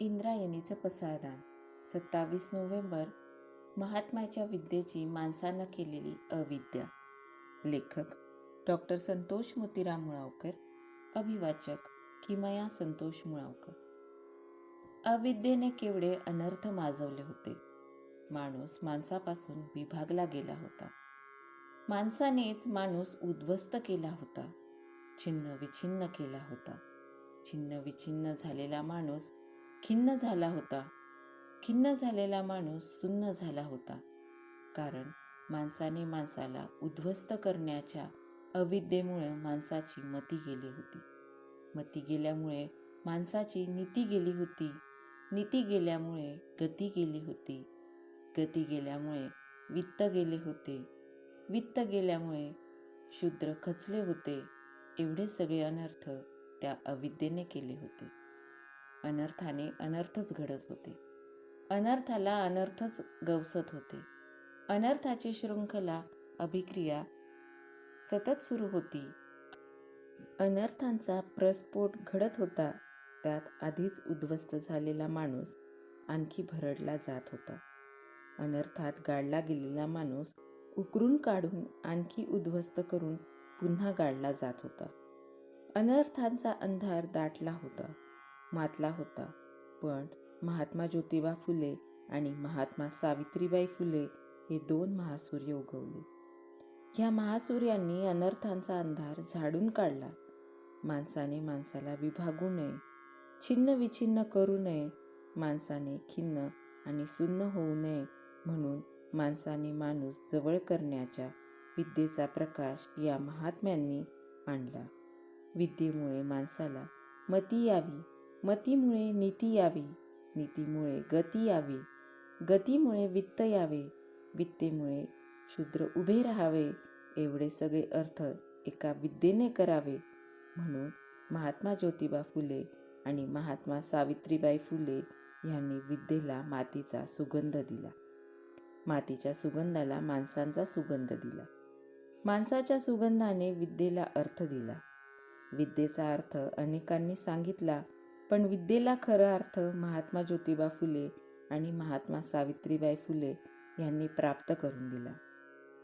इंद्रायणीचं पसायदान सत्तावीस नोव्हेंबर महात्म्याच्या विद्येची माणसानं केलेली अविद्या. लेखक डॉक्टर संतोष मोतीराम मुळावकर. अभिवाचक किमया संतोष मुळावकर. अविद्येने केवढे अनर्थ माजवले होते. माणूस माणसापासून विभागला गेला होता. माणसानेच माणूस उद्ध्वस्त केला होता. छिन्न विछिन्न केला होता. छिन्न विछिन्न झालेला माणूस खिन्न झाला होता. खिन्न झालेला माणूस सुन्न झाला होता. कारण माणसाने माणसाला उद्ध्वस्त करण्याच्या अविद्येमुळे माणसाची मती गेली होती. मती गेल्यामुळे माणसाची नीती गेली होती. नीती गेल्यामुळे गती गेली होती. गती गेल्यामुळे वित्त गेले होते. वित्त गेल्यामुळे शूद्र खचले होते. एवढे सगळे अनर्थ त्या अविद्येने केले होते. अनर्थाने अनर्थच घडत होते. अनर्थाला अनर्थच गवसत होते. अनर्थाची शृंखला अभिक्रिया सतत सुरू होती. अनर्थांचा प्रस्फोट घडत होता. त्यात आधीच उद्ध्वस्त झालेला माणूस आणखी भरडला जात होता. अनर्थात गाडला गेलेला माणूस उकरून काढून आणखी उद्ध्वस्त करून पुन्हा गाडला जात होता. अनर्थांचा अंधार दाटला होता. मातला होता. पण महात्मा ज्योतिबा फुले आणि महात्मा सावित्रीबाई फुले हे दोन महासूर्य उगवले. ह्या महासूर्यांनी अनर्थांचा अंधार झाडून काढला. माणसाने माणसाला विभागू नये छिन्न विछिन्न करू नये माणसाने खिन्न आणि सुन्न होऊ नये म्हणून माणसाने माणूस जवळ करण्याच्या विद्येचा प्रकाश या महात्म्यांनी आणला. विद्येमुळे माणसाला मती यावी मतीमुळे नीती यावी नीतीमुळे गती यावी गतीमुळे वित्त यावे वित्तेमुळे शूद्र उभे राहावे एवढे सगळे अर्थ एका विद्येने करावे. म्हणून महात्मा ज्योतिबा फुले आणि महात्मा सावित्रीबाई फुले यांनी विद्येला मातीचा सुगंध दिला. मातीच्या सुगंधाला माणसांचा सुगंध दिला. माणसाच्या सुगंधाने विद्येला अर्थ दिला. विद्येचा अर्थ अनेकांनी सांगितला पण विद्येला खरा अर्थ महात्मा ज्योतिबा फुले आणि महात्मा सावित्रीबाई फुले यांनी प्राप्त करून दिला.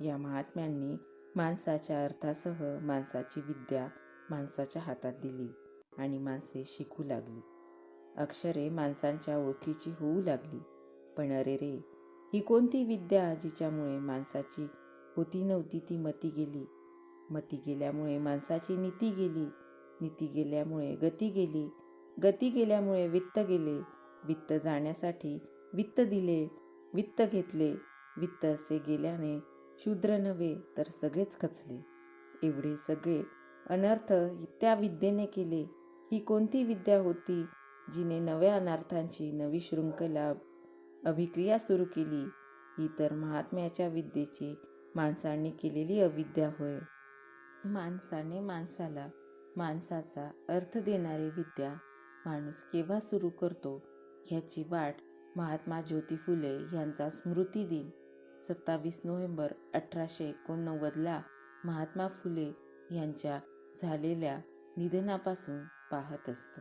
या महात्म्यांनी माणसाच्या अर्थासह माणसाची विद्या माणसाच्या हातात दिली आणि माणसे शिकू लागली. अक्षरे माणसांच्या ओळखीची होऊ लागली पण अरे रे ही कोणती विद्या जिच्यामुळे माणसाची होती नव्हती ती मती गेली? मती गेल्यामुळे माणसाची नीती गेली नीती गेल्यामुळे गती गेली गती गेल्यामुळे वित्त गेले. वित्त जाण्यासाठी वित्त दिले वित्त घेतले. वित्त असे गेल्याने शूद्र नव्हे तर सगळेच खचले. एवढे सगळे अनर्थ त्या विद्येने केले. ही कोणती विद्या होती जिने नव्या अनर्थांची नवी शृंखला अभिक्रिया सुरू केली? ही तर महात्म्याच्या विद्येची माणसांनी केलेली अविद्या होय. माणसाने माणसाला माणसाचा अर्थ देणारी विद्या माणूस केव्हा सुरू करतो ह्याची वाट महात्मा ज्योती फुले यांचा स्मृती दिन. सत्तावीस नोव्हेंबर अठराशे एकोणनव्वदला महात्मा फुले यांच्या झालेल्या निधनापासून पाहत असतो.